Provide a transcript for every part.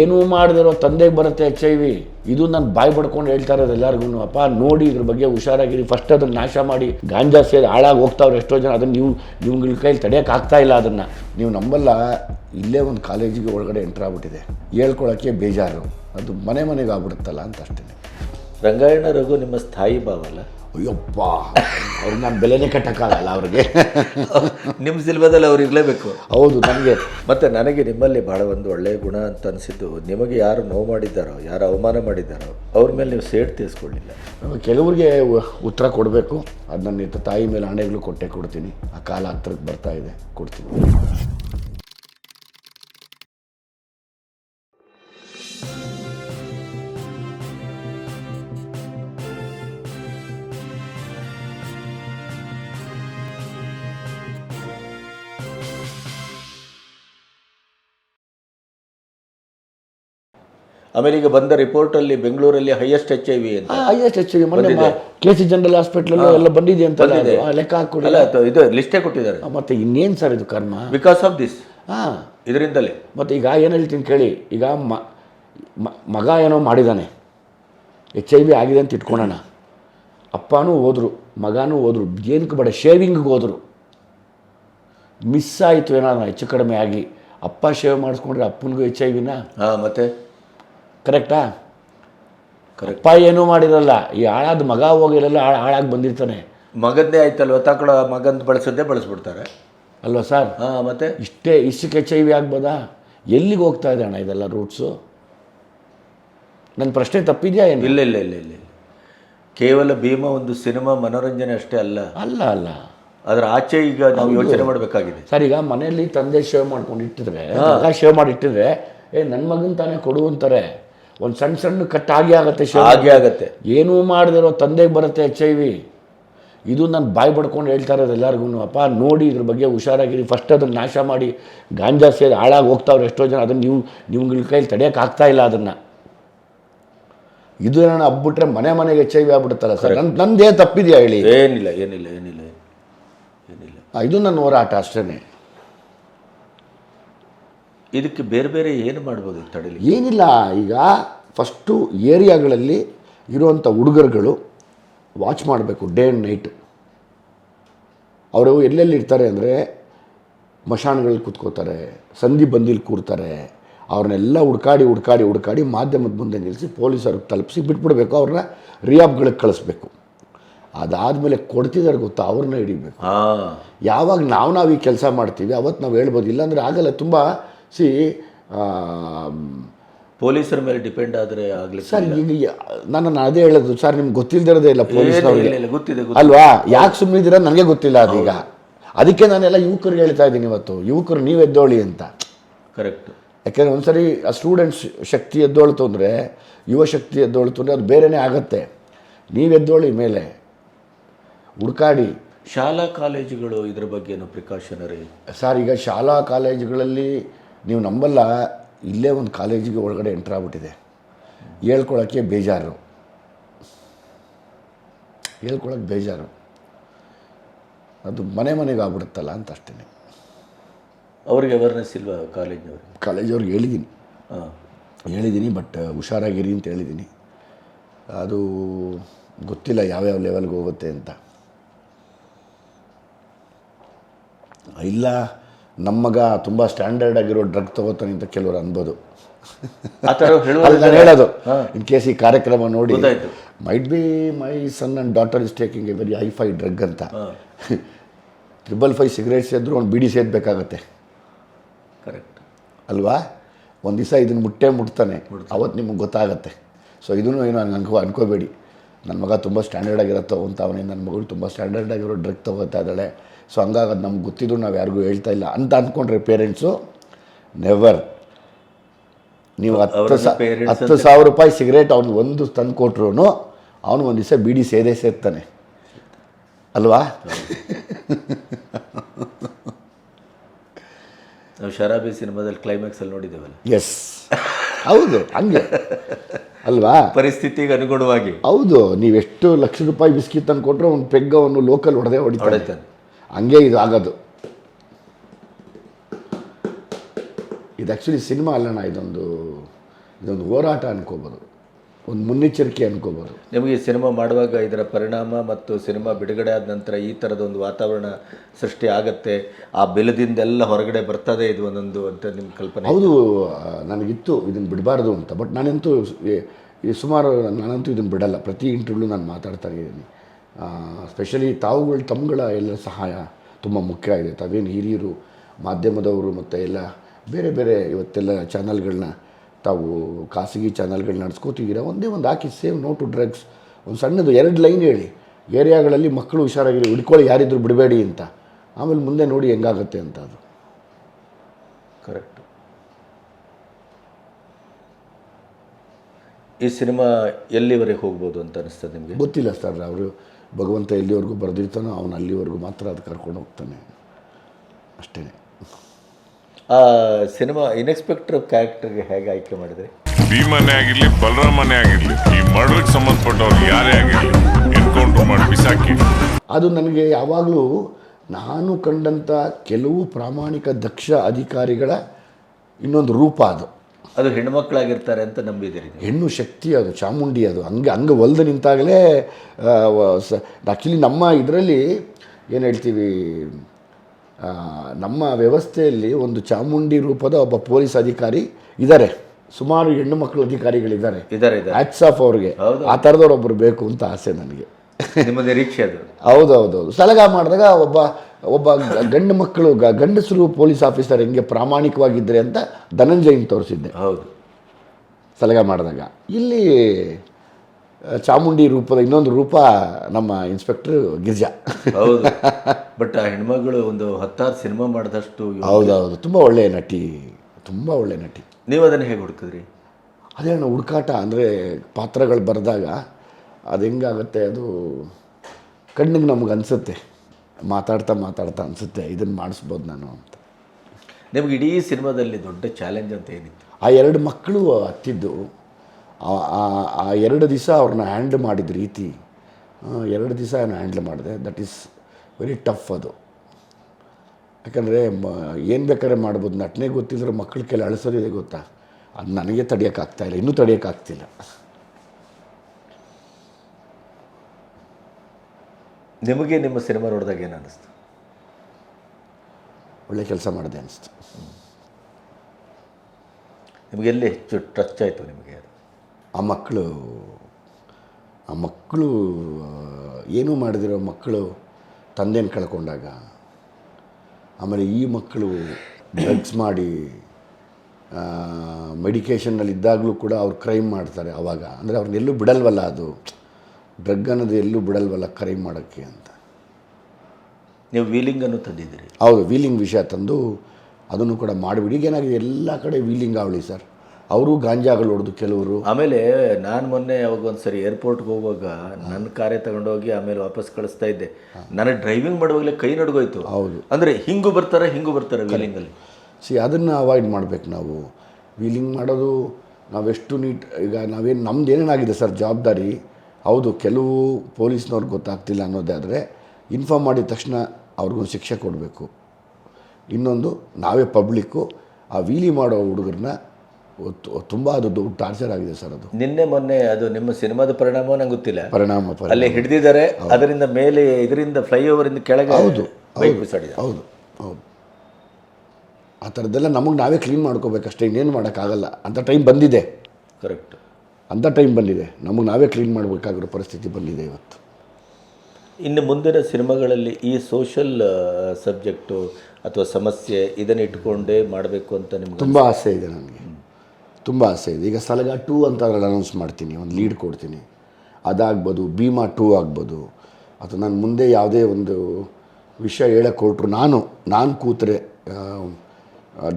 ಏನೂ ಮಾಡದಿರೋ ತಂದೆಗೆ ಬರುತ್ತೆ ಎಚ್ ಐ ವಿ ಇದು ನಾನು ಬಾಯಿ ಬಡ್ಕೊಂಡು ಹೇಳ್ತಾ ಇರೋದು ಎಲ್ಲರಿಗೂ ಅಪ್ಪ, ನೋಡಿ ಇದ್ರ ಬಗ್ಗೆ ಹುಷಾರಾಗಿರಿ. ಫಸ್ಟ್ ಅದನ್ನು ನಾಶ ಮಾಡಿ ಗಾಂಜಾ ಸೇರಿ ಹಾಳಾಗಿ ಹೋಗ್ತಾವ್ರೆ ಎಷ್ಟೋ ಜನ. ಅದನ್ನು ನೀವು, ನಿಮ್ಗಳ ಕೈಲಿ ತಡೆಯೋಕೆ ಆಗ್ತಾ ಇಲ್ಲ ಅದನ್ನು. ನೀವು ನಂಬಲ್ಲ, ಇಲ್ಲೇ ಒಂದು ಕಾಲೇಜಿಗೆ ಒಳಗಡೆ ಎಂಟ್ರ್ ಆಗ್ಬಿಟ್ಟಿದೆ. ಹೇಳ್ಕೊಳಕ್ಕೆ ಬೇಜಾರು. ಅದು ಮನೆ ಮನೆಗೆ ಆಗ್ಬಿಡುತ್ತಲ್ಲ ಅಂತ ಅಷ್ಟೇ ರಂಗಾಯಣ ರಘು ನಿಮ್ಮ ಸ್ಥಾಯಿ ಭಾವಲ್ಲ ಅಯ್ಯಪ್ಪ ಅವ್ರಿಗೆ ನಾನು ಬೆಲೆನೇ ಕಟ್ಟಕ್ಕಾಗಲ್ಲ ಅವ್ರಿಗೆ. ನಿಮ್ಮ ಸಿಲ್ಬದಲ್ಲಿ ಅವ್ರು ಇರಲೇಬೇಕು. ಹೌದು ನನಗೆ. ಮತ್ತು ನನಗೆ ನಿಮ್ಮಲ್ಲಿ ಭಾಳ ಒಂದು ಒಳ್ಳೆಯ ಗುಣ ಅಂತ ಅನಿಸಿದ್ದು ನಿಮಗೆ ಯಾರು ನೋವು ಮಾಡಿದ್ದಾರೋ ಯಾರು ಅವಮಾನ ಮಾಡಿದ್ದಾರೋ ಅವ್ರ ಮೇಲೆ ನೀವು ಸೇಡ್ ತೀರಿಸ್ಕೊಳ್ಳಿಲ್ಲ. ಕೆಲವ್ರಿಗೆ ಉತ್ತರ ಕೊಡಬೇಕು. ಅದು ನನ್ನ ತಾಯಿ ಮೇಲೆ ಹಣೆಗಳು ಕೊಟ್ಟೆ ಕೊಡ್ತೀನಿ. ಆ ಕಾಲ ಹತ್ರಕ್ಕೆ ಬರ್ತಾ ಇದೆ ಕೊಡ್ತೀನಿ. ಆಮೇಲೆ ಬಂದ ಬಂದ ರಿಪೋರ್ಟಲ್ಲಿ ಬೆಂಗಳೂರಲ್ಲಿ ಹೈಯೆಸ್ಟ್ ಎಚ್ ಐ ವಿ ಅಂತ. ಹೈಯೆಸ್ಟ್ ವಿ ಮೊನ್ನೆ ಕೆ ಸಿ ಜನರಲ್ ಹಾಸ್ಪಿಟಲ್ ಎಲ್ಲ ಬಂದಿದೆ ಅಂತ ಲೆಕ್ಕ ಹಾಕೊಡಿ ಅಲ್ಲ ಅದು ಇದು ಲಿಸ್ಟೇ ಕೊಟ್ಟಿದ್ದಾರೆ. ಮತ್ತೆ ಇನ್ನೇನು ಸರ್ ಇದು ಕರ್ಮ? ಬಿಕಾಸ್ ಆಫ್ ದಿಸ್ ಹಾಂ. ಇದರಿಂದಲೇ. ಮತ್ತೆ ಈಗ ಏನು ಹೇಳ್ತೀನಿ ಕೇಳಿ ಈಗ ಮಗ ಏನೋ ಮಾಡಿದ್ದಾನೆ ಎಚ್ ಐ ವಿ ಆಗಿದೆ ಅಂತ ಇಟ್ಕೊಳೋಣ ಅಪ್ಪನೂ ಹೋದರು ಮಗನೂ ಹೋದರು ಏನಕ್ಕೆ ಬೇಡ ಶೇವಿಂಗಿಗೆ ಹೋದರು. ಮಿಸ್ ಆಯಿತು ಏನಾದ್ರು ಹೆಚ್ಚು ಕಡಿಮೆ ಆಗಿ. ಅಪ್ಪ ಶೇವ್ ಮಾಡಿಸ್ಕೊಂಡ್ರೆ ಅಪ್ಪನಿಗೂ ಎಚ್ ಐ ವಿನ ಹಾಂ ಮತ್ತೆ? ಕರೆಕ್ಟಾ ಕರೆಕ್ಟ್ ಅಪ್ಪ ಏನೂ ಮಾಡಿರಲ್ಲ. ಈ ಹಾಳಾದ ಮಗ ಹೋಗಿರಲ್ಲ ಹಾಳು ಹಾಳಾಗಿ ಬಂದಿರ್ತಾನೆ. ಮಗದ್ದೇ ಆಯ್ತಲ್ವ? ತಕೊಳ ಮಗಂದು ಬಳಸೋದೇ ಬಳಸ್ಬಿಡ್ತಾರೆ. ಅಲ್ವಾ ಸರ್? ಹಾಂ ಮತ್ತೆ? ಇಷ್ಟೇ ಇಷ್ಟಕ್ಕೆ ಎಚ್ ಐ ವಿ ಆಗ್ಬೋದಾ? ಎಲ್ಲಿಗೆ ಹೋಗ್ತಾ ಇದೆ ಅಣ್ಣ ಇದೆಲ್ಲ ರೂಟ್ಸು? ನನ್ನ ಪ್ರಶ್ನೆ ತಪ್ಪಿದೆಯಾ ಏನು? ಇಲ್ಲ ಇಲ್ಲ ಇಲ್ಲ ಇಲ್ಲ ಇಲ್ಲ. ಕೇವಲ ಭೀಮ ಒಂದು ಸಿನಿಮಾ ಮನೋರಂಜನೆ ಅಷ್ಟೇ ಅಲ್ಲ. ಅಲ್ಲ ಅಲ್ಲ. ಅದರ ಆಚೆ ಈಗ ನಾವು ಯೋಚನೆ ಮಾಡಬೇಕಾಗಿದೆ. ಸರ್ ಈಗ ಮನೆಯಲ್ಲಿ ತಂದೆ ಶೇವ್ ಮಾಡ್ಕೊಂಡು ಇಟ್ಟಿದ್ರೆ ಮಗ ಶೇವ್ ಮಾಡಿ ಇಟ್ಟಿದ್ರೆ ಏ ನನ್ನ ಮಗನ ತಾನೇ ಕೊಡು ಅಂತಾರೆ. ಒಂದು ಸಣ್ಣ ಸಣ್ಣ ಕಟ್ ಆಗಿ ಆಗುತ್ತೆ ಹಾಗೆ ಆಗುತ್ತೆ ಏನೂ ಮಾಡದಿರೋ ತಂದೆಗೆ ಬರುತ್ತೆ ಎಚ್ ಐ ವಿ ಇದು ನಾನು ಬಾಯಿ ಪಡ್ಕೊಂಡು ಹೇಳ್ತಾ ಇರೋದು ಎಲ್ಲರಿಗೂ ಅಪ್ಪ ನೋಡಿ ಇದ್ರ ಬಗ್ಗೆ ಹುಷಾರಾಗಿರಿ. ಫಸ್ಟ್ ಅದನ್ನು ನಾಶ ಮಾಡಿ ಗಾಂಜಾ ಸೇರಿ ಹಾಳಾಗಿ ಹೋಗ್ತಾವ್ರೆ ಎಷ್ಟೋ ಜನ ಅದನ್ನು ನೀವು ನಿಮ್ಗಳ ಕೈಲಿ ತಡೆಯೋಕ್ಕಾಗ್ತಾ ಆಗ್ತಾ ಇಲ್ಲ ಅದನ್ನು. ಇದು ನಾನು ಹಬ್ಬಿಟ್ರೆ ಮನೆ ಮನೆಗೆ ಎಚ್ ಐ ವಿ ಆಗ್ಬಿಡುತ್ತಲ್ಲ ಸರ್. ನನ್ನ ನಂದೇ ತಪ್ಪಿದೆಯಾ ಹೇಳಿ? ಏನಿಲ್ಲ ಏನಿಲ್ಲ ಏನಿಲ್ಲ ಏನಿಲ್ಲ. ಇದು ನನ್ನ ಹೋರಾಟ ಅಷ್ಟೇ ಇದಕ್ಕೆ ಬೇರೆ ಬೇರೆ ಏನು ಮಾಡ್ಬೋದು ತಡೀಲಿ ಏನಿಲ್ಲ ಈಗ ಫಸ್ಟು ಏರಿಯಾಗಳಲ್ಲಿ ಇರುವಂಥ ಹುಡುಗರುಗಳು ವಾಚ್ ಮಾಡಬೇಕು ಡೇ ಆ್ಯಂಡ್ ನೈಟು ಅವರು ಎಲ್ಲೆಲ್ಲಿ ಇರ್ತಾರೆ ಅಂದರೆ ಮಶಾನ್ಗಳಲ್ಲಿ ಕೂತ್ಕೋತಾರೆ ಸಂಧಿ ಬಂದಿಲ್ಲಿ ಕೂರ್ತಾರೆ ಅವ್ರನ್ನೆಲ್ಲ ಹುಡ್ಕಾಡಿ ಹುಡ್ಕಾಡಿ ಹುಡ್ಕಾಡಿ ಮಾಧ್ಯಮದ ಮುಂದೆ ನಿಲ್ಲಿಸಿ ಪೊಲೀಸರು ತಲುಪಿಸಿ ಬಿಟ್ಬಿಡ್ಬೇಕು ಅವ್ರನ್ನ ರಿಯಾಬ್ಗಳಿಗೆ ಕಳಿಸ್ಬೇಕು. ಅದಾದಮೇಲೆ ಕೊಡ್ತಿದ್ದಾರೆ ಗೊತ್ತಾ ಅವ್ರನ್ನ ಹಿಡಿಬೇಕು. ಯಾವಾಗ ನಾವು ನಾವು ಈ ಕೆಲಸ ಮಾಡ್ತೀವಿ ಅವತ್ತು ನಾವು ಹೇಳ್ಬೋದು ಇಲ್ಲಾಂದರೆ ಆಗಲ್ಲ ತುಂಬ ಸಿ ಪೊಲೀಸರ ಮೇಲೆ ಡಿಪೆಂಡ್ ಆದರೆ ಆಗಲಿ ಸರ್ ಈಗ ನಾನು ನಾನು ಅದೇ ಹೇಳೋದು. ಸರ್ ನಿಮ್ಗೆ ಗೊತ್ತಿಲ್ಲದಿರೋದೇ ಇಲ್ಲ ಪೊಲೀಸ್ ಗೊತ್ತಿದೆ ಅಲ್ವಾ? ಯಾಕೆ ಸುಮ್ಮನಿದ್ದೀರಾ ನನಗೆ ಗೊತ್ತಿಲ್ಲ ಅದೀಗ ಅದಕ್ಕೆ ನಾನೆಲ್ಲ ಯುವಕರಿಗೆ ಹೇಳ್ತಾ ಇದ್ದೀನಿ ಇವತ್ತು. ಯುವಕರು ನೀವು ಎದ್ದೋಳಿ ಅಂತ. ಕರೆಕ್ಟ್. ಯಾಕೆಂದರೆ ಒಂದ್ಸರಿ ಆ ಸ್ಟೂಡೆಂಟ್ಸ್ ಶಕ್ತಿ ಎದ್ದೋಳ್ತು ಅಂದರೆ ಯುವ ಶಕ್ತಿ ಎದ್ದೋಳ್ತು ಅಂದರೆ ಅದು ಬೇರೆನೇ ಆಗತ್ತೆ. ನೀವು ಎದ್ದೋಳಿ ಮೇಲೆ. ಹುಡ್ಕಾಡಿ. ಶಾಲಾ ಕಾಲೇಜುಗಳು ಇದ್ರ ಬಗ್ಗೆ ಏನು ಪ್ರಿಕಾಷನರಿ ಸರ್ ಈಗ ಶಾಲಾ ಕಾಲೇಜುಗಳಲ್ಲಿ ನೀವು ನಂಬಲ್ಲ ಇಲ್ಲೇ ಒಂದು ಕಾಲೇಜಿಗೆ ಒಳಗಡೆ ಎಂಟ್ರ್ ಆಗ್ಬಿಟ್ಟಿದೆ. ಹೇಳ್ಕೊಳಕ್ಕೆ ಬೇಜಾರು. ಹೇಳ್ಕೊಳಕ್ಕೆ ಬೇಜಾರು. ಅದು ಮನೆ ಮನೆಗೆ ಆಗ್ಬಿಡುತ್ತಲ್ಲ ಅಂತ ಅಷ್ಟೇ ಅವ್ರಿಗೆ ಅವೇರ್ನೆಸ್ ಇಲ್ವಾ ಕಾಲೇಜ್ನವ್ರಿಗೆ? ಕಾಲೇಜವ್ರಿಗೆ ಹೇಳಿದ್ದೀನಿ ಹಾಂ. ಹೇಳಿದ್ದೀನಿ ಬಟ್ ಹುಷಾರಾಗಿರಿ ಅಂತ ಹೇಳಿದ್ದೀನಿ ಅದು ಗೊತ್ತಿಲ್ಲ ಯಾವ್ಯಾವ ಲೆವೆಲ್ಗೆ ಹೋಗುತ್ತೆ ಅಂತ. ಇಲ್ಲ ನಮ್ಮ ಮಗ ತುಂಬ ಸ್ಟ್ಯಾಂಡರ್ಡ್ ಆಗಿರೋ ಡ್ರಗ್ ತಗೋತಾನೆ ಅಂತ ಕೆಲವರು ಅನ್ಬೋದು. ಆ ಥರ ನಾನು ಹೇಳೋದು. ಇನ್ ಕೇಸ್ ಈ ಕಾರ್ಯಕ್ರಮ ನೋಡಿ ಗೊತ್ತಾಯ್ತು. Might be my son and daughter is taking a very hi fi drug ಅಂತ. ಟ್ರಿಬಲ್ ಫೈ ಸಿಗರೇಟ್ಸ್ ಸೇದ್ರು ಒಂದು ಬಿಡಿ ಸೇದಬೇಕಾಗತ್ತೆ. ಕರೆಕ್ಟ್ ಅಲ್ವಾ? ಒಂದು ದಿವಸ ಇದನ್ನು ಮುಟ್ಟೆ ಮುಟ್ತಾನೆ. ಅವತ್ತು ನಿಮಗೆ ಗೊತ್ತಾಗತ್ತೆ. ಸೊ ಇದನ್ನು ಏನು ಹಂಗೆ ಅನ್ಕೋ ಅನ್ಕೋಬೇಡಿ. ನನ್ನ ಮಗ ತುಂಬ ಸ್ಟ್ಯಾಂಡರ್ಡ್ ಆಗಿರುತ್ತೋ ಅಂತ ಅವನೇ ನನ್ನ ಮಗಳು ತುಂಬ ಸ್ಟ್ಯಾಂಡರ್ಡ್ ಆಗಿರೋ ಡ್ರಗ್ ತೊಗೋತಾ ಇದ್ದಾಳೆ. ಸೊ ಹಂಗಾಗಿ ಅದು ನಮ್ಗೆ ಗೊತ್ತಿದ್ರು ನಾವು ಯಾರಿಗೂ ಹೇಳ್ತಾ ಇಲ್ಲ ಅಂತ ಅಂದ್ಕೊಂಡ್ರೆ ಪೇರೆಂಟ್ಸು ನೆವರ್ ನೀವು ಹತ್ತು ಹತ್ತು ಸಾವಿರ ರೂಪಾಯಿ ಸಿಗರೇಟ್ ಅವ್ನು ಒಂದು ತಂದು ಕೊಟ್ರು ಅವನು ಒಂದು ದಿವಸ ಬೀಡಿ ಸೇದೇ ಸೇರ್ತಾನೆ. ಅಲ್ವಾ? ನಾವು ಶರಾಬಿ ಸಿನಿಮಾದಲ್ಲಿ ಕ್ಲೈಮ್ಯಾಕ್ಸಲ್ಲಿ ನೋಡಿದ್ದೇವಲ್ಲ? ಎಸ್ ಹೌದು ಹಂಗೆ. ಅಲ್ವಾ? ಪರಿಸ್ಥಿತಿಗೆ ಅನುಗುಣವಾಗಿ. ಹೌದು ನೀವೆಷ್ಟು ಲಕ್ಷ ರೂಪಾಯಿ ಬಿಸ್ಕಿಟ್ ತಂದು ಕೊಟ್ಟರೆ ಒಂದು ಪೆಗ್ ಅವನು ಲೋಕಲ್ ಹೊಡೆದೇ ಹೊಡಿತಾನೆ ಹೊಡಿತಾನೆ. ಹಂಗೆ ಇದು ಆಗೋದು. ಇದು ಆ್ಯಕ್ಚುಲಿ ಸಿನಿಮಾ ಅಲ್ಲಣ್ಣ ಇದೊಂದು ಇದೊಂದು ಹೋರಾಟ ಅನ್ಕೋಬೋದು. ಒಂದು ಮುನ್ನೆಚ್ಚರಿಕೆ ಅನ್ಕೋಬೋದು. ನಿಮಗೆ ಈ ಸಿನಿಮಾ ಮಾಡುವಾಗ ಇದರ ಪರಿಣಾಮ ಮತ್ತು ಸಿನಿಮಾ ಬಿಡುಗಡೆ ಆದ ನಂತರ ಈ ಥರದ ಒಂದು ವಾತಾವರಣ ಸೃಷ್ಟಿ ಆಗತ್ತೆ. ಆ ಬೆಲದಿಂದೆಲ್ಲ ಹೊರಗಡೆ ಬರ್ತದೆ ಇದು ಒಂದೊಂದು ಅಂತ ನಿಮ್ಮ ಕಲ್ಪನೆ ಹೌದು ನನಗಿತ್ತು ಇದನ್ನು ಬಿಡಬಾರ್ದು ಅಂತ. ಬಟ್ ನಾನಂತೂ ಈ- ಈ ಸುಮಾರು ನಾನಂತೂ ಇದನ್ನು ಬಿಡಲ್ಲ. ಪ್ರತಿ ಇಂಟರ್ವ್ಯೂ ನಾನು ಮಾತಾಡ್ತಾ ಇದ್ದೀನಿ. ಸ್ಪೆಷಲಿ ತಾವುಗಳು ತಮ್ಮಗಳ ಎಲ್ಲ ಸಹಾಯ ತುಂಬ ಮುಖ್ಯ ಇದೆ ತಾವೇನು ಹಿರಿಯರು ಮಾಧ್ಯಮದವರು ಮತ್ತು ಎಲ್ಲ ಬೇರೆ ಬೇರೆ ಇವತ್ತೆಲ್ಲ ಚಾನಲ್ಗಳನ್ನ ತಾವು ಖಾಸಗಿ ಚಾನಲ್ಗಳು ನಡೆಸ್ಕೋತಿದ್ದೀರಾ? ಒಂದೇ ಒಂದು ಹಾಕಿ ಸೇವ್ ನೋ ಟು ಡ್ರಗ್ಸ್. ಒಂದು ಸಣ್ಣದು ಎರಡು ಲೈನ್ ಹೇಳಿ. ಏರಿಯಾಗಳಲ್ಲಿ ಮಕ್ಕಳು ಹುಷಾರಾಗಿರಿ ಹಿಡ್ಕೊಳ್ಳಿ ಯಾರಿದ್ರು ಬಿಡಬೇಡಿ ಅಂತ. ಆಮೇಲೆ ಮುಂದೆ ನೋಡಿ ಹೆಂಗಾಗುತ್ತೆ ಅಂತ ಅದು. ಕರೆಕ್ಟ್. ಈ ಸಿನಿಮಾ ಎಲ್ಲಿವರೆಗೆ ಹೋಗ್ಬೋದು ಅಂತ ಅನಿಸ್ತದೆ ನಿಮಗೆ? ಗೊತ್ತಿಲ್ಲ ಸರ್. ಅವರು ಭಗವಂತ ಎಲ್ಲಿವರೆಗೂ ಬರೆದಿರ್ತಾನೋ ಅವನು ಅಲ್ಲಿವರೆಗೂ ಮಾತ್ರ ಅದು ಕರ್ಕೊಂಡು ಹೋಗ್ತಾನೆ. ಅಷ್ಟೇ ಆ ಸಿನಿಮಾ ಇನ್ಎಕ್ಸ್ಪೆಕ್ಟರ್ ಕ್ಯಾರೆಕ್ಟರ್ಗೆ ಹೇಗೆ ಆಯ್ಕೆ ಮಾಡಿದ್ರಿ? ಭೀಮನೇ ಆಗಿರ್ಲಿ ಬಲರಾಮನೆ ಆಗಿರ್ಲಿ ಈ ಮರ್ಡರ್ಗೆ ಸಂಬಂಧಪಟ್ಟವ್ರು ಯಾರೇ ಆಗಿರ್ಲಿ ಎನ್ಕೌಂಟರ್ ಮಾಡಿ ಬಿಸಾಕಿ. ಅದು ನನಗೆ ಯಾವಾಗಲೂ ನಾನು ಕಂಡಂಥ ಕೆಲವು ಪ್ರಾಮಾಣಿಕ ದಕ್ಷ ಅಧಿಕಾರಿಗಳ ಇನ್ನೊಂದು ರೂಪ ಅದು. ಅದು ಹೆಣ್ಮಕ್ಳಾಗಿರ್ತಾರೆ ಅಂತ ನಂಬಿದ್ದೀರಿ ನೀವು? ಹೆಣ್ಣು ಶಕ್ತಿ ಅದು ಚಾಮುಂಡಿ ಅದು. ಹಂಗೆ ಹಂಗೆ ಒಲ್ದು ನಿಂತಾಗಲೇ ಆ್ಯಕ್ಚುಲಿ ನಮ್ಮ ಇದರಲ್ಲಿ ಏನು ಹೇಳ್ತೀವಿ ನಮ್ಮ ವ್ಯವಸ್ಥೆಯಲ್ಲಿ ಒಂದು ಚಾಮುಂಡಿ ರೂಪದ ಒಬ್ಬ ಪೊಲೀಸ್ ಅಧಿಕಾರಿ ಇದ್ದಾರೆ. ಸುಮಾರು ಹೆಣ್ಣು ಮಕ್ಕಳು ಅಧಿಕಾರಿಗಳಿದ್ದಾರೆ. ಇದ್ದಾರೆ ಇದಾರೆ ಆಫ್ ಅವ್ರಿಗೆ. ಆ ಥರದವ್ರು ಒಬ್ಬರು ಬೇಕು ಅಂತ ಆಸೆ ನನಗೆ. ನಿಮ್ಮ ನಿರೀಕ್ಷೆ ಅದು. ಹೌದು ಹೌದು ಹೌದು ಸಲಗ ಮಾಡಿದಾಗ ಒಬ್ಬ ಒಬ್ಬ ಗಂಡು ಮಕ್ಕಳು ಗಂಡಸರು ಪೊಲೀಸ್ ಆಫೀಸರ್ ಹೆಂಗೆ ಪ್ರಾಮಾಣಿಕವಾಗಿದ್ದರೆ ಅಂತ ಧನಂಜಯನ್ ತೋರಿಸಿದ್ದೆ. ಹೌದು. ಸಲಗ ಮಾಡಿದಾಗ. ಇಲ್ಲಿ ಚಾಮುಂಡಿ ರೂಪದ ಇನ್ನೊಂದು ರೂಪ ನಮ್ಮ ಇನ್ಸ್ಪೆಕ್ಟರ್ ಗಿರ್ಜಾ. ಹೌದು. ಬಟ್ ಆ ಹೆಣ್ಮಗಳು ಒಂದು ಹತ್ತಾರು ಸಿನಿಮಾ ಮಾಡಿದಷ್ಟು ಹೌದೌದು. ತುಂಬ ಒಳ್ಳೆಯ ನಟಿ ತುಂಬ ಒಳ್ಳೆಯ ನಟಿ. ನೀವು ಅದನ್ನು ಹೇಗೆ ಹುಡುಕಿದ್ರಿ? ಅದೇನು ಹುಡುಕಾಟ ಅಂದರೆ ಪಾತ್ರಗಳು ಬರೆದಾಗ ಅದು ಹೆಂಗಾಗುತ್ತೆ ಅದು ಕಣ್ಣಿಗೆ ನಮ್ಗೆ ಅನಿಸುತ್ತೆ. ಮಾತಾಡ್ತಾ ಮಾತಾಡ್ತಾ ಅನಿಸುತ್ತೆ ಇದನ್ನು ಮಾಡಿಸ್ಬೋದು ನಾನು ಅಂತ. ನಿಮ್ಗೆ ಇಡೀ ಸಿನಿಮಾದಲ್ಲಿ ದೊಡ್ಡ ಚಾಲೆಂಜ್ ಅಂತ ಏನಿತ್ತು? ಆ ಎರಡು ಮಕ್ಕಳು ಹತ್ತಿದ್ದು ಆ- ಎರಡು ದಿವಸ ಅವ್ರನ್ನ ಹ್ಯಾಂಡ್ಲ್ ಮಾಡಿದ ರೀತಿ ಎರಡು ದಿವಸ ನಾನು ಹ್ಯಾಂಡ್ಲ್ ಮಾಡಿದೆ. ದಟ್ ಈಸ್ ವೆರಿ ಟಫ್ ಅದು. ಯಾಕಂದರೆ ಮ ಏನು ಬೇಕಾದ್ರೆ ಮಾಡ್ಬೋದು. ನಟನೆ ಗೊತ್ತಿದ್ರೆ ಮಕ್ಕಳ ಕೆಲ ಅಳಿಸೋದಿದೆ ಗೊತ್ತಾ? ಅದು ನನಗೆ ತಡೆಯೋಕ್ಕಾಗ್ತಾಯಿಲ್ಲ ಇನ್ನೂ ತಡೆಯೋಕ್ಕಾಗ್ತಿಲ್ಲ. ನಿಮಗೆ ನಿಮ್ಮ ಸಿನಿಮಾ ನೋಡಿದಾಗ ಏನು ಅನ್ನಿಸ್ತು? ಒಳ್ಳೆ ಕೆಲಸ ಮಾಡಿದೆ ಅನಿಸ್ತು. ನಿಮಗೆಲ್ಲಿ ಹೆಚ್ಚು ಟಚ್ ಆಯಿತು ನಿಮಗೆ ಅದು? ಆ ಮಕ್ಕಳು ಆ ಮಕ್ಕಳು ಏನೂ ಮಾಡಿದಿರೋ ಮಕ್ಕಳು ತಂದೆನ ಕಳ್ಕೊಂಡಾಗ ಆಮೇಲೆ ಈ ಮಕ್ಕಳು ಡ್ರಗ್ಸ್ ಮಾಡಿ ಮೆಡಿಕೇಷನ್ನಲ್ಲಿ ಇದ್ದಾಗಲೂ ಕೂಡ ಅವ್ರು ಕ್ರೈಮ್ ಮಾಡ್ತಾರೆ ಆವಾಗ ಅಂದರೆ ಅವ್ರನ್ನ ಎಲ್ಲೂ ಬಿಡಲ್ವಲ್ಲ ಅದು. ಡ್ರಗ್ ಅನ್ನೋದು ಎಲ್ಲೂ ಬಿಡಲ್ವಲ್ಲ ಕ್ರೈಮ್ ಮಾಡೋಕ್ಕೆ ಅಂತ. ನೀವು ವೀಲಿಂಗನ್ನು ತಂದಿದ್ದೀರಿ. ಹೌದು ವೀಲಿಂಗ್ ವಿಷಯ ತಂದು ಅದನ್ನು ಕೂಡ ಮಾಡಿಬಿಡಿ. ಏನಾಗಿದೆ ಎಲ್ಲ ಕಡೆ ವೀಲಿಂಗ್ ಅವಳಿ ಸರ್. ಅವರು ಗಾಂಜಾಗಳು ಹೊಡೆದು ಕೆಲವರು. ಆಮೇಲೆ ನಾನು ಮೊನ್ನೆ ಯಾವಾಗ ಒಂದು ಸರಿ ಏರ್ಪೋರ್ಟ್ಗೆ ಹೋಗುವಾಗ ನನ್ನ ಕಾರೇ ತಗೊಂಡೋಗಿ ಆಮೇಲೆ ವಾಪಸ್ ಕಳಿಸ್ತಾ ಇದ್ದೆ. ನನಗೆ ಡ್ರೈವಿಂಗ್ ಮಾಡುವಾಗಲೇ ಕೈ ನಡ್ಗೋಯ್ತು. ಹೌದು. ಅಂದರೆ ಹಿಂಗೂ ಬರ್ತಾರೆ ಹಿಂಗೂ ಬರ್ತಾರೆ ವೀಲಿಂಗಲ್ಲಿ ಸಿ ಅದನ್ನು ಅವಾಯ್ಡ್ ಮಾಡಬೇಕು ನಾವು. ವೀಲಿಂಗ್ ಮಾಡೋದು ನಾವೆಷ್ಟು ನೀಟ್ ಈಗ ನಾವೇನು ನಮ್ದು ಏನೇನಾಗಿದೆ ಸರ್ ಜವಾಬ್ದಾರಿ? ಹೌದು ಕೆಲವು ಪೊಲೀಸ್ನವ್ರಿಗೆ ಗೊತ್ತಾಗ್ತಿಲ್ಲ ಅನ್ನೋದಾದರೆ ಇನ್ಫಾರ್ಮ್ ಮಾಡಿದ ತಕ್ಷಣ ಅವ್ರಿಗೊಂದು ಶಿಕ್ಷೆ ಕೊಡಬೇಕು. ಇನ್ನೊಂದು ನಾವೇ ಪಬ್ಲಿಕ್ಕು ಆ ವೀಲಿ ಮಾಡೋ ಹುಡುಗರನ್ನ ತುಂಬ ಅದು ದೊಡ್ಡ ಟಾರ್ಚರ್ ಆಗಿದೆ ಸರ್ ಅದು. ನಿನ್ನೆ ಮೊನ್ನೆ ಅದು ನಿಮ್ಮ ಸಿನಿಮಾದ ಪರಿಣಾಮ ನಂಗೆ ಗೊತ್ತಿಲ್ಲ. ಪರಿಣಾಮ ಅಲ್ಲಿ ಹಿಡಿದಿದ್ದಾರೆ ಅದರಿಂದ ಮೇಲೆ ಇದರಿಂದ ಫ್ಲೈಓವರಿಂದ ಕೆಳಗೆ ಹೌದು ಹೌದು ಹೌದು ಆ ಥರದ್ದೆಲ್ಲ ನಮಗೆ ನಾವೇ ಕ್ಲೀನ್ ಮಾಡ್ಕೋಬೇಕಷ್ಟೇ ಇನ್ನೇನು ಮಾಡೋಕ್ಕಾಗಲ್ಲ. ಅಂಥ ಟೈಮ್ ಬಂದಿದೆ. ಕರೆಕ್ಟ್ ಅಂಥ ಟೈಮ್ ಬಂದಿದೆ. ನಮಗೆ ನಾವೇ ಕ್ಲೀನ್ ಮಾಡಬೇಕಾಗಿರೋ ಪರಿಸ್ಥಿತಿ ಬಂದಿದೆ ಇವತ್ತು. ಇನ್ನು ಮುಂದಿನ ಸಿನಿಮಾಗಳಲ್ಲಿ ಈ ಸೋಷಲ್ ಸಬ್ಜೆಕ್ಟು ಅಥವಾ ಸಮಸ್ಯೆ ಇದನ್ನು ಇಟ್ಕೊಂಡೇ ಮಾಡಬೇಕು ಅಂತ ನಿಮ್ಗೆ ತುಂಬ ಆಸೆ ಇದೆ ನನಗೆ. ತುಂಬ ಆಸೆ ಇದೆ. ಈಗ ಸಲಗ ಟೂ ಅಂತ ಅನೌನ್ಸ್ ಮಾಡ್ತೀನಿ ಒಂದು ಲೀಡ್ ಕೊಡ್ತೀನಿ. ಅದಾಗ್ಬೋದು ಭೀಮಾ ಟೂ ಆಗ್ಬೋದು. ಅಥವಾ ನಾನು ಮುಂದೆ ಯಾವುದೇ ಒಂದು ವಿಷಯ ಹೇಳಕ್ಕೆ ಹೊರಟ್ರು ನಾನು ನಾನು ಕೂತ್ರೆ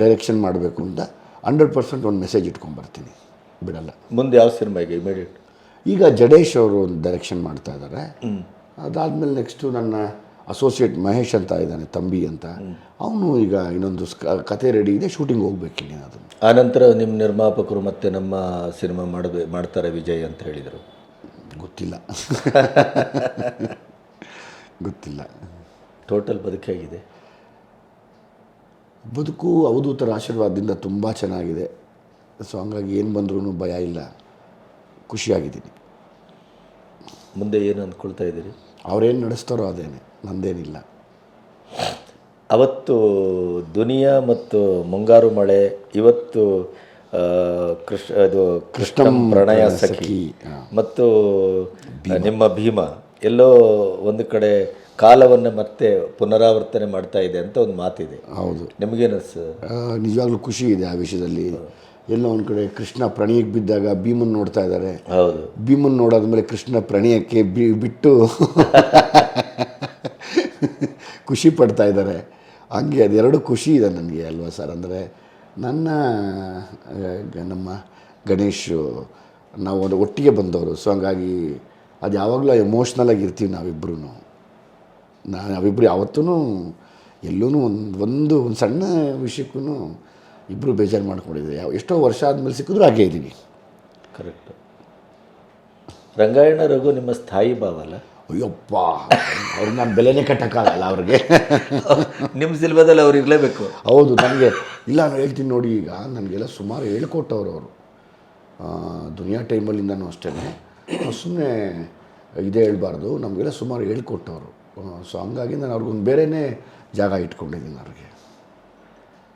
ಡೈರೆಕ್ಷನ್ ಮಾಡಬೇಕು ಅಂತ ಹಂಡ್ರೆಡ್ ಪರ್ಸೆಂಟ್ ಒಂದು ಮೆಸೇಜ್ ಇಟ್ಕೊಂಡ್ಬರ್ತೀನಿ. ಬಿಡಲ್ಲ. ಮುಂದೆ ಯಾವ ಸಿನಿಮಾ ಈಗ ಇಮಿಡಿಯೇಟ್ ಈಗ ಜಡೇಶ್ ಅವರು ಒಂದು ಡೈರೆಕ್ಷನ್ ಮಾಡ್ತಾ ಇದ್ದಾರೆ ಅದಾದಮೇಲೆ ನೆಕ್ಸ್ಟು ನನ್ನ ಅಸೋಸಿಯೇಟ್ ಮಹೇಶ್ ಅಂತ ಇದ್ದಾನೆ ತಂಬಿ ಅಂತ. ಅವನು ಈಗ ಇನ್ನೊಂದು ಕತೆ ರೆಡಿ ಇದೆ ಶೂಟಿಂಗ್ ಹೋಗ್ಬೇಕಿಲ್ಲ ಅದನ್ನು. ಆನಂತರ ನಿಮ್ಮ ನಿರ್ಮಾಪಕರು ಮತ್ತೆ ನಮ್ಮ ಸಿನಿಮಾ ಮಾಡಬೇ ಮಾಡ್ತಾರೆ ವಿಜಯ್ ಅಂತ ಹೇಳಿದರು. ಗೊತ್ತಿಲ್ಲ. ಗೊತ್ತಿಲ್ಲ. ಟೋಟಲ್ ಬದುಕಾಗಿದೆ ಬದುಕು ಅವಧೂತರ ಆಶೀರ್ವಾದದಿಂದ ತುಂಬ ಚೆನ್ನಾಗಿದೆ. ಸೊ ಹಂಗಾಗಿ ಏನು ಬಂದ್ರೂ ಭಯ ಇಲ್ಲ. ಖುಷಿಯಾಗಿದ್ದೀನಿ. ಮುಂದೆ ಏನು ಅಂದ್ಕೊಳ್ತಾ ಇದ್ದೀರಿ? ಅವ್ರೇನು ನಡೆಸ್ತಾರೋ ಅದೇನೆ. ನಂದೇನಿಲ್ಲ. ಅವತ್ತು ದುನಿಯಾ ಮತ್ತು ಮುಂಗಾರು ಮಳೆ ಇವತ್ತು ಕೃಷ್ ಕೃಷ್ಣ ಅದು ಕೃಷ್ಣ ಪ್ರಣಯ ಸಖಿ ಮತ್ತು ನಿಮ್ಮ ಭೀಮ ಎಲ್ಲೋ ಒಂದು ಕಡೆ ಕಾಲವನ್ನು ಮತ್ತೆ ಪುನರಾವರ್ತನೆ ಮಾಡ್ತಾ ಇದೆ ಅಂತ ಒಂದು ಮಾತಿದೆ. ಹೌದು. ನಿಮಗೇನು ಸರ್ ಆ, ನಿಜವಾಗ್ಲೂ ಖುಷಿ ಇದೆ ಆ ವಿಷಯದಲ್ಲಿ. ಎಲ್ಲೋ ಒಂದು ಕಡೆ ಕೃಷ್ಣ ಪ್ರಣಯಕ್ಕೆ ಬಿದ್ದಾಗ ಭೀಮನ್ ನೋಡ್ತಾ ಇದ್ದಾರೆ. ಹೌದು. ಭೀಮನ್ ನೋಡಾದ್ಮೇಲೆ ಕೃಷ್ಣ ಪ್ರಣಯಕ್ಕೆ ಬಿ ಬಿಟ್ಟು. ಖುಷಿ ಪಡ್ತಾ ಇದ್ದಾರೆ. ಹಂಗೆ ಅದೆರಡು ಖುಷಿ ಇದೆ ನನಗೆ ಅಲ್ವಾ ಸರ್? ಅಂದರೆ ನನ್ನ ನಮ್ಮ ಗಣೇಶ್, ನಾವು ಒಂದು ಒಟ್ಟಿಗೆ ಬಂದವರು. ಸೊ ಹಂಗಾಗಿ ಅದು ಯಾವಾಗಲೂ ಎಮೋಷ್ನಲಾಗಿ ಇರ್ತೀವಿ ನಾವಿಬ್ಬರೂ ನಾವಿಬ್ಬರು ಯಾವತ್ತೂ ಎಲ್ಲೂ ಒಂದು ಒಂದು ಒಂದು ಸಣ್ಣ ವಿಷಯಕ್ಕೂ ಇಬ್ಬರು ಬೇಜಾರು ಮಾಡ್ಕೊಂಡಿದ್ದೀವಿ. ಯಾವ, ಎಷ್ಟೋ ವರ್ಷ ಆದಮೇಲೆ ಸಿಕ್ಕಿದ್ರು ಹಾಗೆ ಇದ್ದೀವಿ ಕರೆಕ್ಟ್ ರಂಗಾಯಣ ರಘು ನಿಮ್ಮ ಸ್ಥಾಯಿ ಭಾವ ಅಲ್ಲ? ಅಯ್ಯಪ್ಪ ಅವ್ರಿಗೆ ನಾನು ಬೆಲೆನೇ ಕಟ್ಟೋಕ್ಕಾಗಲ್ಲ ಅವ್ರಿಗೆ. ನಿಮ್ಮ ಸಿಲ್ಬದಲ್ಲಿ ಅವ್ರು ಇರಲೇಬೇಕು. ಹೌದು ನನಗೆ. ಇಲ್ಲ ನಾನು ಹೇಳ್ತೀನಿ ನೋಡಿ ಈಗ ನನಗೆಲ್ಲ ಸುಮಾರು ಹೇಳ್ಕೊಟ್ಟವ್ರು ಅವರು. ದುನಿಯಾ ಟೈಮಲ್ಲಿಂದನೂ ಅಷ್ಟೇ ಸುಮ್ಮನೆ ಇದೇ ಹೇಳ್ಬಾರ್ದು ನಮಗೆಲ್ಲ ಸುಮಾರು ಹೇಳ್ಕೊಟ್ಟವರು. ಸೊ ಹಂಗಾಗಿ ನಾನು ಅವ್ರಿಗೊಂದು ಬೇರೆಯೇ ಜಾಗ ಇಟ್ಕೊಂಡಿದ್ದೀನಿ ಅವ್ರಿಗೆ.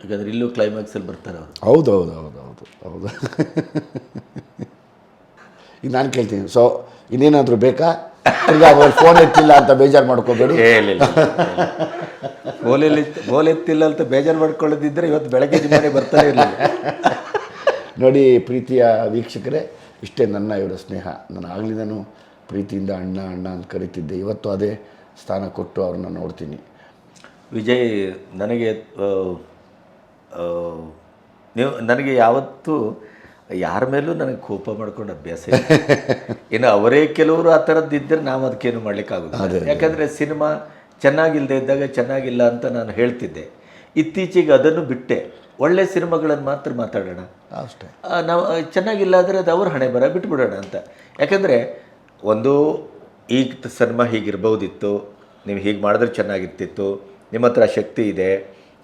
ಯಾಕಂದರೆ ಇಲ್ಲೂ ಕ್ಲೈಮ್ಯಾಕ್ಸಲ್ಲಿ ಬರ್ತಾರೆ ಅವರು. ಹೌದು ಹೌದು ಹೌದು ಹೌದು ಹೌದು. ಈಗ ನಾನು ಕೇಳ್ತೀನಿ. ಸೊ ಇನ್ನೇನಾದರೂ ಬೇಕಾ? ತಿರ್ಗಾ ಫೋನ್ ಎತ್ತಿಲ್ಲ ಅಂತ ಬೇಜಾರು ಮಾಡ್ಕೋಬೇಡಿ. ಬೋಲೆಲ್ಲಿ ಬೋಲ್ ಎತ್ತಿಲ್ಲ ಅಂತ ಬೇಜಾರು ಮಾಡ್ಕೊಳ್ಳೋದಿದ್ರೆ ಇವತ್ತು ಬೆಳಗ್ಗೆ ನಿಮ್ಮನೆ ಬರ್ತಾನೆ ಇರಲಿಲ್ಲ. ನೋಡಿ ಪ್ರೀತಿಯ ವೀಕ್ಷಕರೇ ಇಷ್ಟೇ ನನ್ನ ಇವರ ಸ್ನೇಹ. ನಾನು ಆಗಲಿಂದನೂ ಪ್ರೀತಿಯಿಂದ ಅಣ್ಣ ಅಣ್ಣ ಅಂತ ಕರಿತಿದ್ದೆ. ಇವತ್ತು ಅದೇ ಸ್ಥಾನ ಕೊಟ್ಟು ಅವ್ರನ್ನ ನೋಡ್ತೀನಿ. ವಿಜಯ್ ನನಗೆ ನೀವು ನನಗೆ ಯಾವತ್ತೂ ಯಾರ ಮೇಲೂ ನನಗೆ ಕೋಪ ಮಾಡ್ಕೊಂಡು ಅಭ್ಯಾಸ ಇಲ್ಲ. ಇನ್ನು ಅವರೇ ಕೆಲವರು ಆ ಥರದ್ದು ಇದ್ದರೆ ನಾವು ಅದಕ್ಕೇನು ಮಾಡಲಿಕ್ಕಾಗುತ್ತೆ ಯಾಕಂದರೆ ಸಿನಿಮಾ ಚೆನ್ನಾಗಿಲ್ಲದೆ ಇದ್ದಾಗ ಚೆನ್ನಾಗಿಲ್ಲ ಅಂತ ನಾನು ಹೇಳ್ತಿದ್ದೆ. ಇತ್ತೀಚೆಗೆ ಅದನ್ನು ಬಿಟ್ಟೆ. ಒಳ್ಳೆ ಸಿನಿಮಾಗಳನ್ನು ಮಾತ್ರ ಮಾತಾಡೋಣ. ಅಷ್ಟೇ. ನಾವು ಚೆನ್ನಾಗಿಲ್ಲ ಆದರೆ ಅದು ಅವ್ರ ಹಣೆ ಬರ ಬಿಟ್ಬಿಡೋಣ ಅಂತ. ಯಾಕಂದರೆ ಒಂದು ಈಗ ಸಿನಿಮಾ ಹೀಗಿರ್ಬೋದಿತ್ತು ನೀವು ಹೀಗೆ ಮಾಡಿದ್ರೆ ಚೆನ್ನಾಗಿರ್ತಿತ್ತು ನಿಮ್ಮ ಹತ್ರ ಶಕ್ತಿ ಇದೆ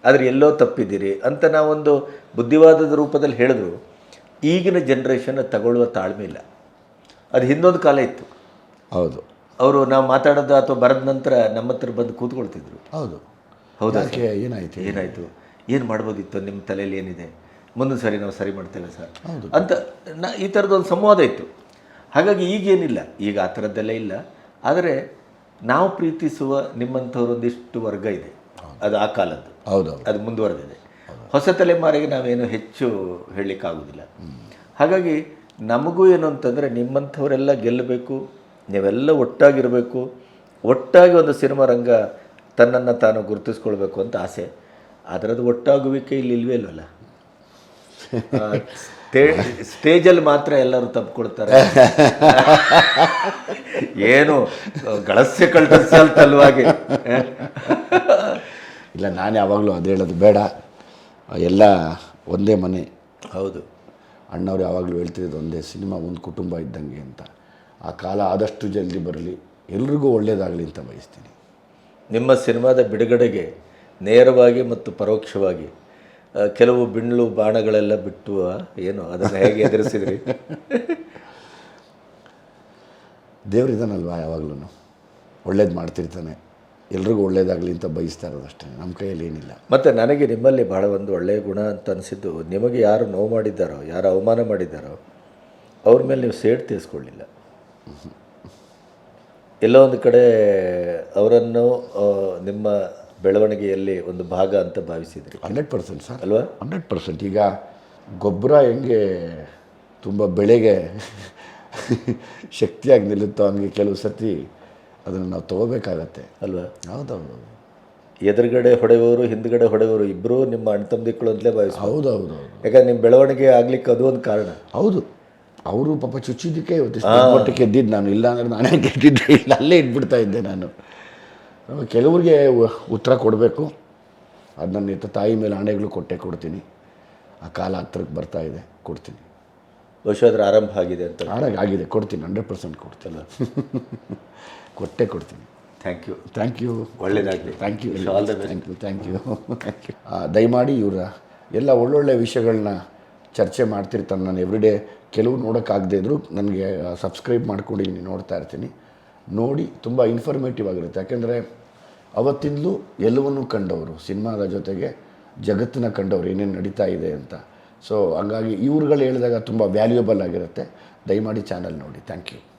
ಆದರೆ ಎಲ್ಲೋ ತಪ್ಪಿದ್ದೀರಿ ಅಂತ ನಾವೊಂದು ಬುದ್ಧಿವಾದದ ರೂಪದಲ್ಲಿ ಹೇಳಿದ್ರು. ಈಗಿನ ಜನ್ರೇಷನ್ ತಗೊಳ್ಳುವ ತಾಳ್ಮೆ ಇಲ್ಲ. ಅದು ಹಿಂದೊಂದು ಕಾಲ ಇತ್ತು. ಹೌದು. ಅವರು ನಾವು ಮಾತಾಡೋದು ಅಥವಾ ಬರೆದ ನಂತರ ನಮ್ಮ ಹತ್ರ ಬಂದು ಕೂತ್ಕೊಳ್ತಿದ್ರು. ಹೌದು. ಹೌದಾ ಅದಕ್ಕೆ ಏನಾಯ್ತು? ಏನಾಯಿತು? ಏನು ಮಾಡ್ಬೋದಿತ್ತು ನಿಮ್ಮ ತಲೆಯಲ್ಲಿ ಏನಿದೆ? ಮುಂದಿನ ಸರಿ ನಾವು ಸರಿ ಮಾಡ್ತೇವೆ ಸರ್. ಅಂತ ನಾ ಈ ಥರದ್ದೊಂದು ಸಂವಾದ ಇತ್ತು. ಹಾಗಾಗಿ ಈಗೇನಿಲ್ಲ. ಈಗ ಆ ಥರದ್ದೆಲ್ಲ ಇಲ್ಲ. ಆದರೆ ನಾವು ಪ್ರೀತಿಸುವ ನಿಮ್ಮಂಥವ್ರು ಒಂದಿಷ್ಟು ವರ್ಗ ಇದೆ. ಅದು ಆ ಕಾಲದ್ದು. ಹೌದು ಅದು ಮುಂದುವರೆದಿದೆ. ಹೊಸ ತಲೆಮಾರಿಗೆ ನಾವೇನು ಹೆಚ್ಚು ಹೇಳಲಿಕ್ಕಾಗೋದಿಲ್ಲ ಹಾಗಾಗಿ ನಮಗೂ ಏನು ಅಂತಂದರೆ ನಿಮ್ಮಂಥವರೆಲ್ಲ ಗೆಲ್ಲಬೇಕು, ನೀವೆಲ್ಲ ಒಟ್ಟಾಗಿರಬೇಕು, ಒಟ್ಟಾಗಿ ಒಂದು ಸಿನಿಮಾ ರಂಗ ತನ್ನನ್ನು ತಾನು ಗುರುತಿಸ್ಕೊಳ್ಬೇಕು ಅಂತ ಆಸೆ. ಅದರದ್ದು ಒಟ್ಟಾಗುವಿಕೆ ಇಲ್ಲಿ ಇಲ್ವೇ ಇಲ್ವಲ್ಲ? ಸ್ಟೇಜಲ್ಲಿ ಮಾತ್ರ ಎಲ್ಲರೂ ತಪ್ಪಿಕೊಳ್ತಾರೆ. ಏನು ಗಳಸ್ಯ ಕಳ್ತಲ್ವಾಗೆ ಇಲ್ಲ, ನಾನು ಯಾವಾಗಲೂ ಅದು ಹೇಳೋದು ಬೇಡ. ಎಲ್ಲ ಒಂದೇ ಮನೆ. ಹೌದು. ಅಣ್ಣವ್ರು ಯಾವಾಗಲೂ ಹೇಳ್ತಿದ್ದು ಒಂದೇ ಸಿನಿಮಾ ಒಂದು ಕುಟುಂಬ ಇದ್ದಂಗೆ ಅಂತ. ಆ ಕಾಲ ಆದಷ್ಟು ಜಲ್ದಿ ಬರಲಿ. ಎಲ್ರಿಗೂ ಒಳ್ಳೆಯದಾಗಲಿ ಅಂತ ಬಯಸ್ತೀನಿ. ನಿಮ್ಮ ಸಿನಿಮಾದ ಬಿಡುಗಡೆಗೆ ನೇರವಾಗಿ ಮತ್ತು ಪರೋಕ್ಷವಾಗಿ ಕೆಲವು ಬಿಣ್ಣು ಬಾಣಗಳೆಲ್ಲ ಬಿಟ್ಟು ಏನು ಅದನ್ನು ಹೇಗೆ ಎದುರಿಸಿದ್ರಿ? ದೇವರಿದ್ದಾನಲ್ವಾ ಯಾವಾಗಲೂ ಒಳ್ಳೇದು ಮಾಡ್ತಿರ್ತಾನೆ. ಎಲ್ರಿಗೂ ಒಳ್ಳೆಯದಾಗಲಿ ಅಂತ ಬಯಸ್ತಾ ಇರೋದು ಅಷ್ಟೇ ನಮ್ಮ ಕೈಯಲ್ಲಿ ಏನಿಲ್ಲ. ಮತ್ತು ನನಗೆ ನಿಮ್ಮಲ್ಲಿ ಭಾಳ ಒಂದು ಒಳ್ಳೆಯ ಗುಣ ಅಂತ ಅನಿಸಿದ್ದು ನಿಮಗೆ ಯಾರು ನೋವು ಮಾಡಿದ್ದಾರೋ ಯಾರು ಅವಮಾನ ಮಾಡಿದ್ದಾರೋ ಅವ್ರ ಮೇಲೆ ನೀವು ಸೇಡ್ ತೀರಿಸ್ಕೊಳ್ಳಿಲ್ಲ. ಎಲ್ಲೋ ಒಂದು ಕಡೆ ಅವರನ್ನು ನಿಮ್ಮ ಬೆಳವಣಿಗೆಯಲ್ಲಿ ಒಂದು ಭಾಗ ಅಂತ ಭಾವಿಸಿದ್ರಿ. Hundred percent sir. ಅಲ್ವಾ? Hundred percent. ಈಗ ಗೊಬ್ಬರ ಹೆಂಗೆ ತುಂಬ ಬೆಳೆಗೆ ಶಕ್ತಿಯಾಗಿ ನಿಲ್ಲುತ್ತೋ ಹಂಗೆ ಕೆಲವು ಸತಿ ಅದನ್ನು ನಾವು ತೊಗೋಬೇಕಾಗತ್ತೆ. ಅಲ್ವಾ? ಹೌದೌದು ಎದುರುಗಡೆ ಹೊಡೆಯುವವರು ಹಿಂದ್ಗಡೆ ಹೊಡೆಯುವವರು ಇಬ್ಬರೂ ನಿಮ್ಮ ಅಣ್ಣ ತಮ್ಮದಿಕ್ಕಳು ಅಂತಲೇ ಹೌದು ಹೌದು. ಯಾಕಂದ್ರೆ ನಿಮ್ಮ ಬೆಳವಣಿಗೆ ಆಗ್ಲಿಕ್ಕೆ ಅದು ಒಂದು ಕಾರಣ. ಹೌದು. ಅವರು ಪಾಪ ಚುಚ್ಚಿದ್ದಕ್ಕೆ ಇವತ್ತು ಮಟ್ಟಕ್ಕೆ ಎದ್ದಿದ್ದು ನಾನು. ಇಲ್ಲ ಅಂದರೆ ನಾನೇ ಗೆದ್ದಿದ್ದೆ ಇಲ್ಲ ಅಲ್ಲೇ ಇಟ್ಬಿಡ್ತಾ ಇದ್ದೆ ನಾನು. ಕೆಲವ್ರಿಗೆ ಉತ್ತರ ಕೊಡಬೇಕು. ಅದು ನನ್ನ ತಾಯಿ ಮೇಲೆ ಆಣೆಗಳು ಕೊಟ್ಟೆ ಕೊಡ್ತೀನಿ. ಆ ಕಾಲ ಹತ್ರಕ್ಕೆ ಬರ್ತಾ ಇದೆ ಕೊಡ್ತೀನಿ. ಬಹುಶಃ ಅದ್ರ ಆರಂಭ ಆಗಿದೆ ಅಂತ ಆಡಾಗ ಆಗಿದೆ. ಕೊಡ್ತೀನಿ ಹಂಡ್ರೆಡ್ ಪರ್ಸೆಂಟ್ ಕೊಡ್ತೀನಿ. ಕೊಟ್ಟೆ ಕೊಡ್ತೀನಿ. ಥ್ಯಾಂಕ್ ಯು ಥ್ಯಾಂಕ್ ಯು ಒಳ್ಳೇದಾಗಲಿ. Thank you all the. Thank you thank you thank you ದಯಮಾಡಿ ಇವರ ಎಲ್ಲ ಒಳ್ಳೊಳ್ಳೆ ವಿಷಯಗಳನ್ನ ಚರ್ಚೆ ಮಾಡ್ತಿರ್ತಾನೆ ನಾನು ಎವ್ರಿಡೇ ಕೆಲವು ನೋಡೋಕ್ಕಾಗದೇ ಇದ್ದರೂ ನನಗೆ ಸಬ್ಸ್ಕ್ರೈಬ್ ಮಾಡ್ಕೊಂಡಿದ್ದೀನಿ ನೋಡ್ತಾ ಇರ್ತೀನಿ. ನೋಡಿ ತುಂಬ ಇನ್ಫಾರ್ಮೇಟಿವ್ ಆಗಿರುತ್ತೆ. ಯಾಕೆಂದರೆ ಅವತ್ತಿಂದಲೂ ಎಲ್ಲವನ್ನೂ ಕಂಡವರು ಸಿನಿಮಾದ ಜೊತೆಗೆ ಜಗತ್ತನ್ನ ಕಂಡವರು ಏನೇನು ನಡೀತಾ ಇದೆ ಅಂತ. ಸೊ ಹಂಗಾಗಿ ಇವ್ರುಗಳು ಹೇಳಿದಾಗ ತುಂಬ ವ್ಯಾಲ್ಯೂಯಬಲ್ ಆಗಿರುತ್ತೆ. ದಯಮಾಡಿ ಚಾನಲ್ ನೋಡಿ. Thank you